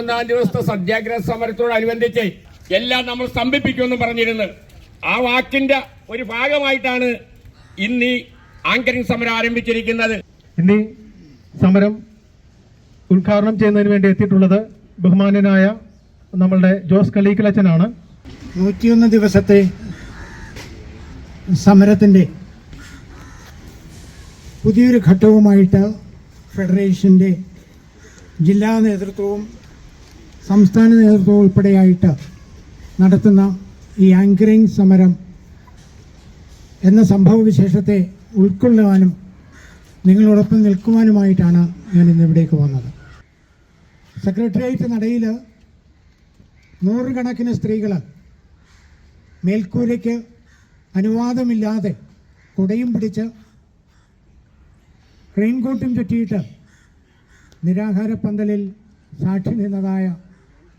ഒന്നാം ദിവസത്തെ സത്യാഗ്രഹ സമരത്തോടനുബന്ധിച്ച് എല്ലാം നമ്മൾ സ്തംഭിപ്പിക്കുമെന്ന് പറഞ്ഞിരുന്നു. ആ വാക്കിന്റെ ഒരു ഭാഗമായിട്ടാണ് ഇന്ന് ഈ ആങ്കറിംഗ് സമരം ആരംഭിച്ചിരിക്കുന്നത്. ഇന്ന് സമരം ഉദ്ഘാടനം ചെയ്യുന്നതിന് വേണ്ടി എത്തിയിട്ടുള്ളത് ബഹുമാനനായ നമ്മളുടെ ജോസ് കളീക്കലച്ചനാണ് നൂറ്റിയൊന്ന് ദിവസത്തെ സമരത്തിന്റെ പുതിയൊരു ഘട്ടവുമായിട്ട് ഫെഡറേഷന്റെ ജില്ലാ നേതൃത്വവും സംസ്ഥാന നേതൃത്വം ഉൾപ്പെടെയായിട്ട് നടത്തുന്ന ഈ ആങ്കറിംഗ് സമരം എന്ന സംഭവവിശേഷത്തെ ഉൾക്കൊള്ളുവാനും നിങ്ങളോടൊപ്പം നിൽക്കുവാനുമായിട്ടാണ് ഞാൻ ഇന്ന് ഇവിടേക്ക് വന്നത്. സെക്രട്ടേറിയറ്റ് നടയിൽ നൂറുകണക്കിന് സ്ത്രീകൾ മേൽക്കൂരയ്ക്ക് അനുവാദമില്ലാതെ കുടയും പിടിച്ച് റെയിൻകോട്ടും ചുറ്റിയിട്ട് നിരാഹാര പന്തലിൽ സാക്ഷി നിന്നതായ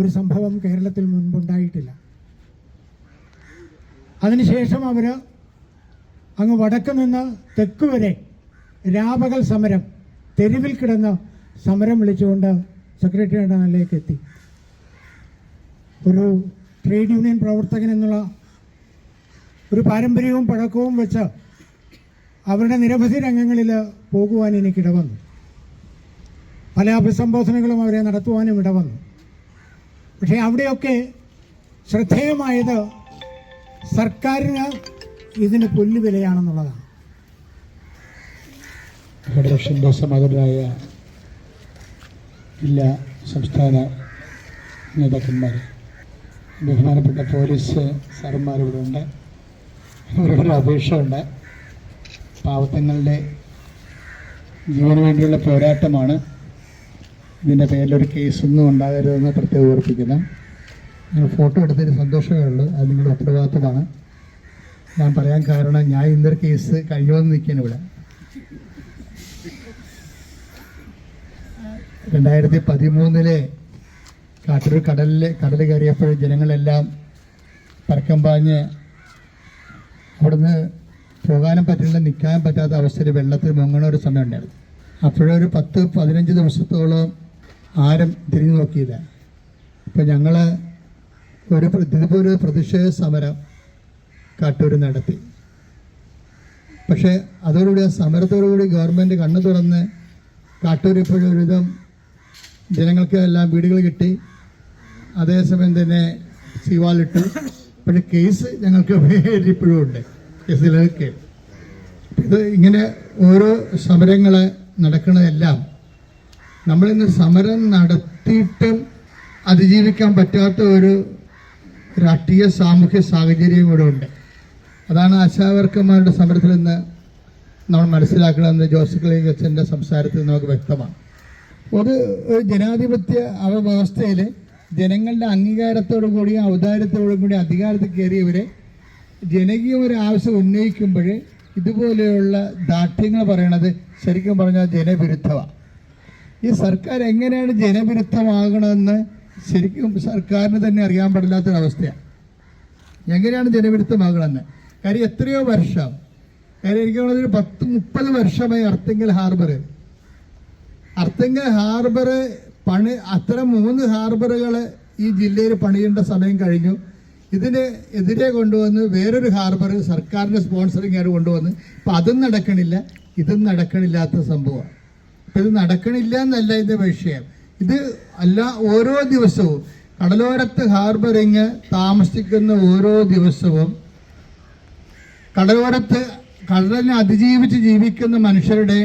ഒരു സംഭവം കേരളത്തിൽ മുൻപുണ്ടായിട്ടില്ല. അതിനുശേഷം അവർ അങ്ങ് വടക്ക് നിന്ന് തെക്ക് വരെ രാപകൽ സമരം തെരുവിൽ കിടന്ന് സമരം വിളിച്ചുകൊണ്ട് സെക്രട്ടറിയുടെ നിലയിലേക്ക് എത്തി. ഒരു ട്രേഡ് യൂണിയൻ പ്രവർത്തകൻ എന്നുള്ള ഒരു പാരമ്പര്യവും പഴക്കവും വെച്ച് അവരുടെ നിരവധി രംഗങ്ങളിൽ പോകുവാൻ എനിക്കിടവന്നു. പല അഭിസംബോധനകളും അവരെ നടത്തുവാനും ഇടവന്നു. പക്ഷേ അവിടെയൊക്കെ ശ്രദ്ധേയമായത് സർക്കാരിന് ഇതിന് പുല്ലുവിലയാണെന്നുള്ളതാണ് ഫെഡറേഷൻ സമാതരായ ജില്ലാ സംസ്ഥാന നേതാക്കന്മാർ ബഹുമാനപ്പെട്ട പോലീസ് സാറന്മാരിവിടെ ഉണ്ട് അവരുടെ അപേക്ഷ ഉണ്ട് പാവത്തങ്ങളുടെ ജീവന് വേണ്ടിയുള്ള പോരാട്ടമാണ് ഇതിന്റെ പേരിലൊരു കേസൊന്നും ഉണ്ടാകരുതെന്ന് പ്രത്യേകം ഓർപ്പിക്കുന്നു. നിങ്ങൾ ഫോട്ടോ എടുത്തതിന് സന്തോഷമേ ഉള്ളൂ. അത് നിങ്ങളുടെ ഉത്തരവാദിത്തമാണ്. ഞാൻ പറയാൻ കാരണം ഞാൻ ഇന്നൊരു കേസ് കഴിഞ്ഞു വന്ന് നിൽക്കുകയാണ് ഇവിടെ. രണ്ടായിരത്തി പതിമൂന്നിലെ കാട്ടൂർ കടലിൽ കടൽ കയറിയപ്പോൾ ജനങ്ങളെല്ലാം പരക്കം പാഞ്ഞ് അവിടുന്ന് പോകാനും പറ്റില്ല നിൽക്കാനും പറ്റാത്ത അവസ്ഥയിൽ വെള്ളത്തിൽ മുങ്ങണ ഒരു സമയം ഉണ്ടായിരുന്നു. അപ്പോഴൊരു പത്ത് പതിനഞ്ച് ദിവസത്തോളം ആരും തിരിഞ്ഞു നോക്കിയില്ല. അപ്പം ഞങ്ങൾ ഒരു ഇതുപോലൊരു ഇതുപോലെ പ്രതിഷേധ സമരം കാട്ടൂർ നടത്തി. പക്ഷേ അതോടുകൂടി ആ സമരത്തോടുകൂടി ഗവൺമെന്റ് കണ്ണു തുറന്ന് കാട്ടൂർ ഇപ്പോഴും ഒരുവിധം ജനങ്ങൾക്ക് എല്ലാം വീടുകൾ കിട്ടി. അതേസമയം തന്നെ സിവാലിട്ടു പക്ഷേ കേസ് ഞങ്ങൾക്ക് ഇപ്പോഴും ഉണ്ട്. കേസിലൊക്കെ ഇത് ഇങ്ങനെ ഓരോ സമരങ്ങൾ നടക്കുന്നതെല്ലാം നമ്മളിന്ന് സമരം നടത്തിയിട്ടും അതിജീവിക്കാൻ പറ്റാത്ത ഒരു രാഷ്ട്രീയ സാമൂഹ്യ സാഹചര്യം ഇവിടെ ഉണ്ട്. അതാണ് ആശാവർക്കന്മാരുടെ സമരത്തിൽ നിന്ന് നമ്മൾ മനസ്സിലാക്കണമെന്ന് ജോസഫ് കളീകച്ചന്റെ സംസാരത്തിൽ നമുക്ക് വ്യക്തമാണ്. ഒരു ജനാധിപത്യ അവവ്യവസ്ഥയിൽ ജനങ്ങളുടെ അംഗീകാരത്തോടു കൂടി ഔദാര്യത്തോടും കൂടി അധികാരത്തിൽ കയറിയവരെ ജനകീയ ഒരു ആവശ്യം ഉന്നയിക്കുമ്പോൾ ഇതുപോലെയുള്ള ദാഠ്യങ്ങൾ പറയണത് ശരിക്കും പറഞ്ഞാൽ ജനവിരുദ്ധമാണ്. ഈ സർക്കാർ എങ്ങനെയാണ് ജനവിരുദ്ധമാകണമെന്ന് ശരിക്കും സർക്കാരിന് തന്നെ അറിയാൻ പാടില്ലാത്തൊരവസ്ഥയാണ്. എങ്ങനെയാണ് ജനവിരുദ്ധമാകണമെന്ന്? കാര്യം എത്രയോ വർഷം കാര്യം എനിക്ക് ഒരു പത്ത് മുപ്പത് വർഷമായി അർത്തിങ്കൽ ഹാർബർ അർത്തിങ്കൽ ഹാർബർ പണി അത്തരം മൂന്ന് ഹാർബറുകൾ ഈ ജില്ലയിൽ പണിയേണ്ട സമയം കഴിഞ്ഞു. ഇതിന് എതിരെ കൊണ്ടുവന്ന് വേറൊരു ഹാർബർ സർക്കാരിന്റെ സ്പോൺസറിങ് ആയിട്ട് കൊണ്ടുവന്ന്. ഇപ്പം അതും നടക്കണില്ല ഇതും നടക്കണില്ലാത്ത സംഭവമാണ്. ഇത് നടക്കണില്ല എന്നല്ല ഇതിന്റെ വിഷയം. ഇത് അല്ല ഓരോ ദിവസവും കടലോരത്ത് ഹാർബറിങ് താമസിക്കുന്ന ഓരോ ദിവസവും കടലോരത്ത് കടലിനെ അതിജീവിച്ച് ജീവിക്കുന്ന മനുഷ്യരുടെ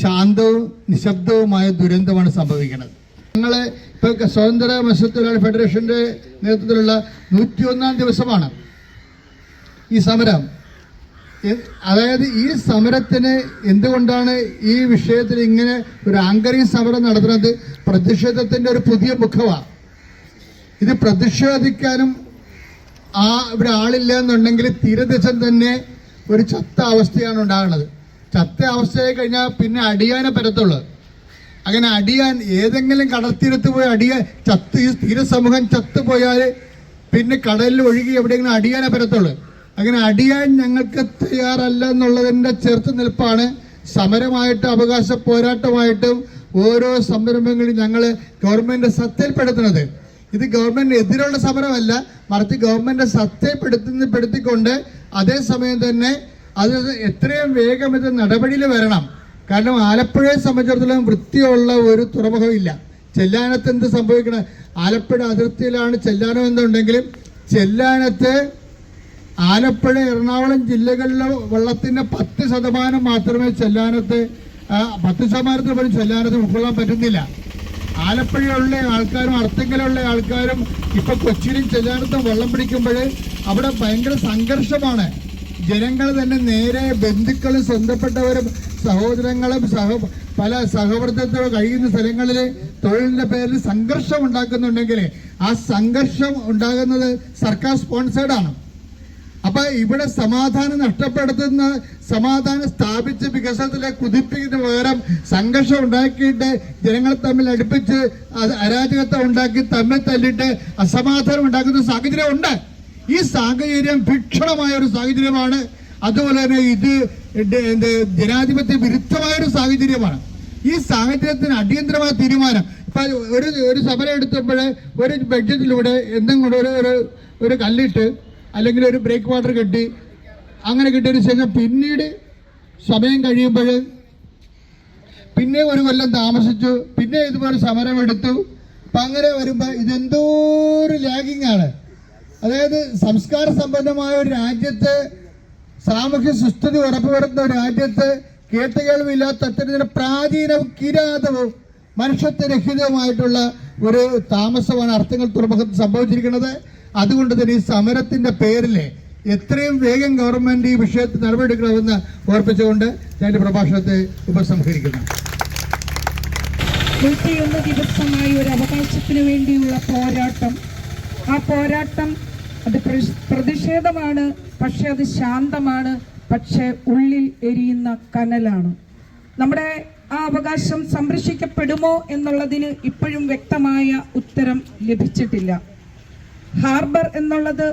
ശാന്തവും നിശബ്ദവുമായ ദുരന്തമാണ് സംഭവിക്കുന്നത്. ഞങ്ങൾ ഇപ്പോൾ സ്വതന്ത്ര മത്സ്യത്തൊഴിലാളി ഫെഡറേഷന്റെ നേതൃത്വത്തിലുള്ള നൂറ്റിയൊന്നാം ദിവസമാണ് ഈ സമരം. അതായത് ഈ സമരത്തിന് എന്തുകൊണ്ടാണ് ഈ വിഷയത്തിൽ ഇങ്ങനെ ഒരു ആങ്കറിംഗ് സമരം നടത്തുന്നത്? പ്രതിഷേധത്തിന്റെ ഒരു പുതിയ മുഖമാണ് ഇത് പ്രതിഷേധിക്കാനും ആ ഇവിടെ ആളില്ല എന്നുണ്ടെങ്കിൽ തീരദേശം തന്നെ ഒരു ചത്ത അവസ്ഥയാണ് ഉണ്ടാകുന്നത്. ചത്ത അവസ്ഥയായി കഴിഞ്ഞാൽ പിന്നെ അടിയാനെ പറ്റത്തുള്ളൂ അങ്ങനെ അടിയാൻ ഏതെങ്കിലും കടൽത്തീരത്ത് പോയി അടിയാൻ ചത്ത് ഈ തീരസമൂഹം ചത്തുപോയാൽ പിന്നെ കടലിൽ ഒഴുകി എവിടെയെങ്കിലും അടിയാനെ പറ്റത്തുള്ളൂ അങ്ങനെ അടിയാൻ ഞങ്ങൾക്ക് തയ്യാറല്ല എന്നുള്ളതിന്റെ ചെറുത്ത് നിൽപ്പാണ്. സമരമായിട്ട് അവകാശ പോരാട്ടമായിട്ടും ഓരോ സംരംഭങ്ങളും ഞങ്ങൾ ഗവൺമെന്റ് സത്യപ്പെടുത്തുന്നത്. ഇത് ഗവൺമെന്റ് എതിരുള്ള സമരമല്ല മറിച്ച് ഗവൺമെന്റ് സത്യപ്പെടുത്തുന്നപ്പെടുത്തിക്കൊണ്ട് പെടുത്തിക്കൊണ്ട് അതേസമയം തന്നെ അത് എത്രയും വേഗം ഇത് നടപടിയിൽ വരണം. കാരണം ആലപ്പുഴയെ സംബന്ധിച്ചിടത്തോളം വൃത്തിയുള്ള ഒരു തുറമുഖമില്ല ചെല്ലാനത്ത് എന്ത് സംഭവിക്കണം? ആലപ്പുഴ അതിർത്തിയിലാണ് ചെല്ലാനം എന്നുണ്ടെങ്കിലും ചെല്ലാനത്ത് ആലപ്പുഴ എറണാകുളം ജില്ലകളിലെ വെള്ളത്തിന്റെ പത്ത് ശതമാനം മാത്രമേ ചെല്ലാനത്ത് പത്ത് ശതമാനത്തിന് പോലും ചെല്ലാനത്ത് ഉൾക്കൊള്ളാൻ പറ്റുന്നില്ല. ആലപ്പുഴയുള്ള ആൾക്കാരും അർത്തങ്കലുള്ള ആൾക്കാരും ഇപ്പൊ കൊച്ചിയിലും ചെല്ലാനത്തും വെള്ളം പിടിക്കുമ്പോൾ അവിടെ ഭയങ്കര സംഘർഷമാണ്. ജനങ്ങൾ തന്നെ നേരെ ബന്ധുക്കളും സ്വന്തപ്പെട്ടവരും സഹോദരങ്ങളും സഹ പല സഹവർത്തത്തോടെ കഴിയുന്ന സ്ഥലങ്ങളിൽ തൊഴിലിന്റെ പേരിൽ സംഘർഷം ഉണ്ടാക്കുന്നുണ്ടെങ്കിൽ ആ സംഘർഷം ഉണ്ടാകുന്നത് സർക്കാർ സ്പോൺസേഡ് ആണ്. അപ്പൊ ഇവിടെ സമാധാനം നഷ്ടപ്പെടുത്തുന്ന സമാധാനം സ്ഥാപിച്ച് വികസനത്തിലെ കുതിപ്പിക്കുന്ന പകരം സംഘർഷം ഉണ്ടാക്കിയിട്ട് ജനങ്ങളെ തമ്മിൽ അടുപ്പിച്ച് അരാജകത്വം ഉണ്ടാക്കി തമ്മിൽ തല്ലിട്ട് അസമാധാനം ഉണ്ടാക്കുന്ന സാഹചര്യം ഉണ്ട്. ഈ സാഹചര്യം ഭീക്ഷണമായ ഒരു സാഹചര്യമാണ്. അതുപോലെ തന്നെ ഇത് എന്ത് ജനാധിപത്യ വിരുദ്ധമായ ഒരു സാഹചര്യമാണ്. ഈ സാഹചര്യത്തിന് അടിയന്തരമായ തീരുമാനം. ഇപ്പൊ ഒരു ഒരു സമരം എടുത്തപ്പോൾ ഒരു ബഡ്ജറ്റിലൂടെ എന്തെങ്കിലും ഒരു ഒരു കല്ലിട്ട് അല്ലെങ്കിൽ ഒരു ബ്രേക്ക് വാട്ടർ കെട്ടി അങ്ങനെ കിട്ടിയതിന് ശേഷം പിന്നീട് സമയം കഴിയുമ്പോൾ പിന്നെ ഒരു കൊല്ലം താമസിച്ചു പിന്നെ ഇതുപോലെ സമരം എടുത്തു. അപ്പൊ അങ്ങനെ വരുമ്പോൾ ഇതെന്തോ ഒരു ലാഗിങ് ആണ്. അതായത് സംസ്കാര സംബന്ധമായ ഒരു രാജ്യത്ത് സാമൂഹ്യ സുസ്ഥിതി ഉറപ്പുവരുത്തുന്ന ഒരു രാജ്യത്ത് കേട്ടുകേൾവില്ലാത്ത അത്തരത്തിലുള്ള പ്രാചീനവും കിരാതവും മനുഷ്യത്വരഹിതവുമായിട്ടുള്ള ഒരു താമസമാണ് അർത്ഥങ്ങൾ തുറമുഖത്ത് സംഭവിച്ചിരിക്കുന്നത്. അതുകൊണ്ട് തന്നെ ഈ സമരത്തിന്റെ പേരിൽ എത്രയും വേഗം ഗവൺമെന്റ് ഈ വിഷയത്തിൽ നടപടിയെടുക്കണമെന്ന് ഓർപ്പിച്ചുകൊണ്ട് ഞാൻ പ്രഭാഷണത്തെ ഉപസംഹരിക്കുന്നു. നൂറ്റിയൊന്ന് ദിവസമായി ഒരു അവകാശത്തിന് വേണ്ടിയുള്ള പോരാട്ടം. ആ പോരാട്ടം അത് പ്രതിഷേധമാണ് പക്ഷെ അത് ശാന്തമാണ് പക്ഷെ ഉള്ളിൽ എരിയുന്ന കനലാണ്. നമ്മുടെ ആ അവകാശം സംരക്ഷിക്കപ്പെടുമോ എന്നുള്ളതിന് ഇപ്പോഴും വ്യക്തമായ ഉത്തരം ലഭിച്ചിട്ടില്ല. ഹാർബർ എന്നുള്ളത്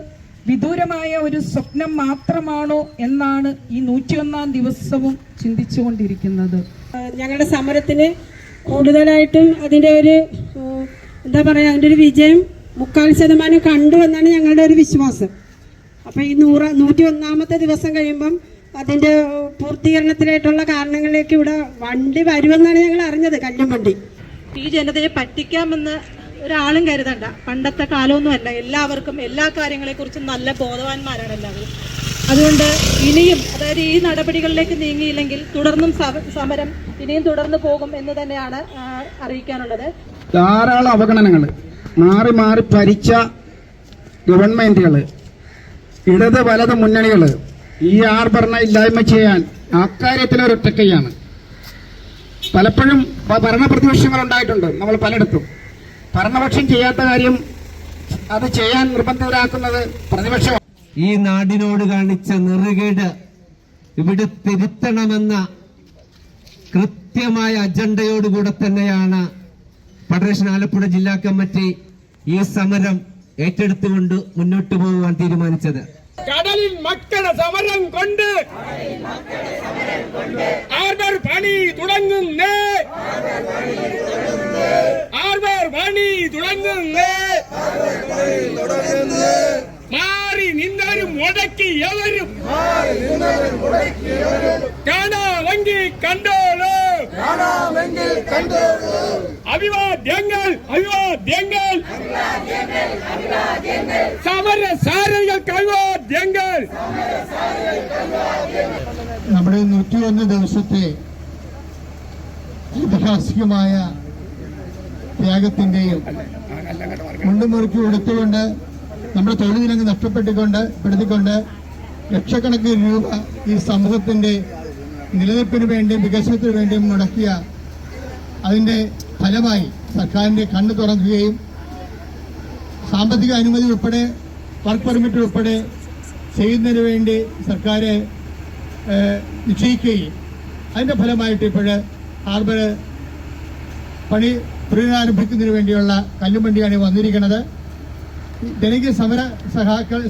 വിദൂരമായ ഒരു സ്വപ്നം മാത്രമാണോ എന്നാണ് ഈ നൂറ്റിയൊന്നാം ദിവസവും ചിന്തിച്ചുകൊണ്ടിരിക്കുന്നത്. ഞങ്ങളുടെ സമരത്തിന് കൂടുതലായിട്ടും അതിന്റെ ഒരു എന്താ പറയുക അതിന്റെ ഒരു വിജയം മുക്കാൽ ശതമാനം കണ്ടു എന്നാണ് ഞങ്ങളുടെ ഒരു വിശ്വാസം. അപ്പോൾ ഈ നൂറ് നൂറ്റി ഒന്നാമത്തെ ദിവസം കഴിയുമ്പം അതിന്റെ പൂർത്തീകരണത്തിലായിട്ടുള്ള കാരണങ്ങളിലേക്ക് ഇവിടെ വണ്ടി വരുമെന്നാണ് ഞങ്ങൾ അറിഞ്ഞത് കല്ലും വണ്ടി ഈ ജനതയെ പറ്റിക്കാമെന്ന് ഒരാളും കരുതണ്ട. പണ്ടത്തെ കാലമൊന്നുമല്ല എല്ലാവർക്കും എല്ലാ കാര്യങ്ങളെ കുറിച്ചും നല്ല ബോധവാന്മാരാണ് എല്ലാവരും. അതുകൊണ്ട് ഇനിയും അതായത് ഈ നടപടികളിലേക്ക് നീങ്ങിയില്ലെങ്കിൽ തുടർന്നും സമരം ഇനിയും തുടർന്നു പോകും എന്ന് തന്നെയാണ് അറിയിക്കാനുള്ളത്. ധാരാളം അവഗണനകൾ മാറി മാറി ഭരിച്ച ഗവൺമെന്റുകൾ ഇടത് വലത് മുന്നണികൾ ഈ ആർഭരണ ഇല്ലായ്മ ചെയ്യാൻ അക്കാര്യത്തിൽ ഒരൊറ്റക്കൈയാണ് പലപ്പോഴും ഭരണ ഭരണപ്രതിപക്ഷങ്ങൾ ഉണ്ടായിട്ടുണ്ട് നമ്മൾ പലയിടത്തും. ഭരണപക്ഷം ചെയ്യാത്ത കാര്യം അത് ചെയ്യാൻ നിർബന്ധിതരാക്കുന്നത് പ്രതിപക്ഷം. ഈ നാടിനോട് കാണിച്ച നെറുകേട് ഇവിടെ തിരുത്തണമെന്ന കൃത്യമായ അജണ്ടയോടുകൂടെ തന്നെയാണ് ഫെഡറേഷൻ ആലപ്പുഴ ജില്ലാ കമ്മിറ്റി ഈ സമരം ഏറ്റെടുത്തുകൊണ്ട് മുന്നോട്ട് പോകുവാൻ തീരുമാനിച്ചത്. கடலின் மக்கள சமரம் கொண்டு ஆர்வர் பணி தொடங்கும் ஆர்வர் பணி தொடங்கும் மாறி நின்றும் முடக்கி எவரும் காணா வங்கி கண்டோலோ அபிவாத்தியங்கள் அபிவாத்தியங்கள் சமர சாரதிகள் கல்வா നമ്മുടെ നൂറ്റിയൊന്ന് ദിവസത്തെ ഐതിഹാസികമായ ത്യാഗത്തിന്റെയും മുണ്ടുമുറുക്കി കൊടുത്തുകൊണ്ട് നമ്മുടെ തൊഴിലിനങ്ങ് നഷ്ടപ്പെട്ടുകൊണ്ട് പെടുത്തിക്കൊണ്ട് ലക്ഷക്കണക്കിന് രൂപ ഈ സമൂഹത്തിന്റെ നിലനിൽപ്പിന് വേണ്ടിയും വികസനത്തിന് വേണ്ടിയും മുടക്കിയ അതിന്റെ ഫലമായി സർക്കാരിന്റെ കണ്ണ് തുറക്കുകയും സാമ്പത്തിക അനുമതി ഉൾപ്പെടെ വർക്ക് പെർമിറ്റ് ഉൾപ്പെടെ ചെയ്യുന്നതിന് വേണ്ടി സർക്കാർ നിശ്ചയിക്കുകയും അതിന്റെ ഫലമായിട്ട് ഇപ്പോൾ ഹാർബർ പണി പുനരാരംഭിക്കുന്നതിന് വേണ്ടിയുള്ള കല്ലുമണ്ടിയാണ് വന്നിരിക്കുന്നത്. ജനകീയ സമര സഹാക്കൾ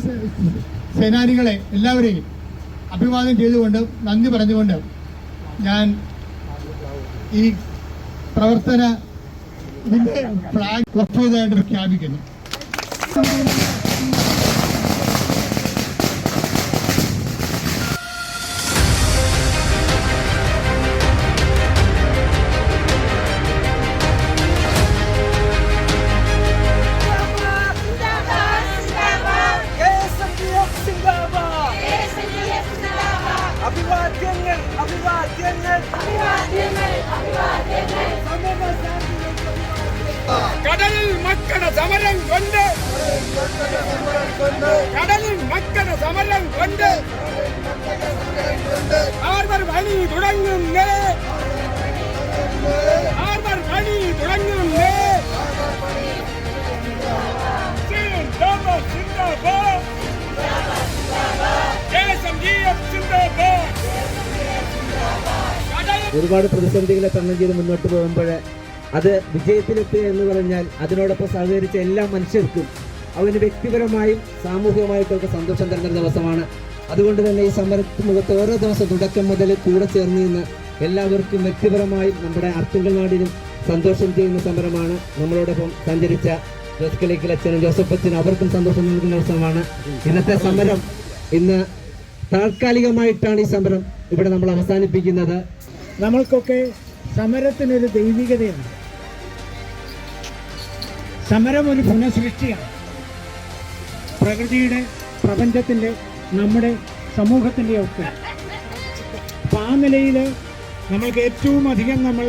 സേനാനികളെ എല്ലാവരെയും അഭിവാദം ചെയ്തുകൊണ്ട് നന്ദി പറഞ്ഞുകൊണ്ട് ഞാൻ ഈ പ്രവർത്തന ഇതിന്റെ ഫ്ലാഗ് ചെയ്തതായിട്ട് പ്രഖ്യാപിക്കുന്നു. കടലിൽ മക്കട സമരം കൊണ്ട് ആർവർ വഴി തുടങ്ങുന്നേ ആർവർ വഴി തുടങ്ങുന്നേ സിന്ദാബാദ് സിന്ദാബാദ് KSMDF സിന്ദാബാദ് കടലിൽ ഒരുപാട് പ്രതിസന്ധികളെ തരണം ചെയ്ത് മുന്നോട്ട് പോകുമ്പോൾ അത് വിജയത്തിലെത്തുക എന്ന് പറഞ്ഞാൽ അതിനോടൊപ്പം സഹകരിച്ച എല്ലാ മനുഷ്യർക്കും അവന് വ്യക്തിപരമായും സാമൂഹികമായിട്ടൊക്കെ സന്തോഷം തരുന്ന ദിവസമാണ്. അതുകൊണ്ട് തന്നെ ഈ സമരത്തിന് മുഖത്ത് ഓരോ ദിവസം തുടക്കം മുതൽ കൂടെ ചേർന്ന് നിന്ന് എല്ലാവർക്കും വ്യക്തിപരമായും നമ്മുടെ അർത്തുങ്കൽ നാടിനും സന്തോഷം ചെയ്യുന്ന സമരമാണ്. നമ്മളോടൊപ്പം സഞ്ചരിച്ച ജോസ് കളിക്കൽ അച്ഛനും ജോസഫ് അച്ഛനും അവർക്കും സന്തോഷം നൽകുന്ന ദിവസമാണ്. ഇന്നത്തെ സമരം ഇന്ന് താൽക്കാലികമായിട്ടാണ് ഈ സമരം ഇവിടെ നമ്മൾ അവസാനിപ്പിക്കുന്നത്. നമ്മൾക്കൊക്കെ സമരത്തിനൊരു ദൈവികതയുണ്ട്. സമരം ഒരു പുനഃസൃഷ്ടിയാണ്. പ്രകൃതിയുടെ പ്രപഞ്ചത്തിന്റെ നമ്മുടെ സമൂഹത്തിന്റെ ഒക്കെ. അപ്പം ആ നിലയിൽ നമ്മൾക്ക് ഏറ്റവും അധികം നമ്മൾ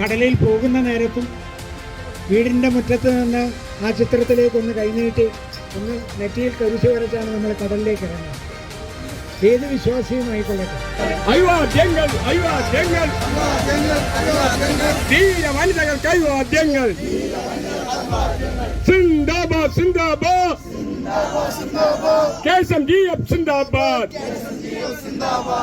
കടലിൽ പോകുന്ന നേരത്തും വീടിന്റെ മുറ്റത്ത് നിന്ന് ആ ചിത്രത്തിലേക്ക് ഒന്ന് കൈനീട്ടി ഒന്ന് നെറ്റിയിൽ കരിച്ചു വരച്ചാണ് നമ്മൾ കടലിലേക്ക് ഇറങ്ങുന്നത്. ഏത് വിശ്വാസിയുമായിക്കൊള്ളട്ടെ? ആയിക്കൊള്ളട്ടെ ധീര വനിതകൾക്ക് സിന്ദാബാദ്. സിന്ദാബാദ് കേസം ജി എഫ് സിന്ദാബാദ്.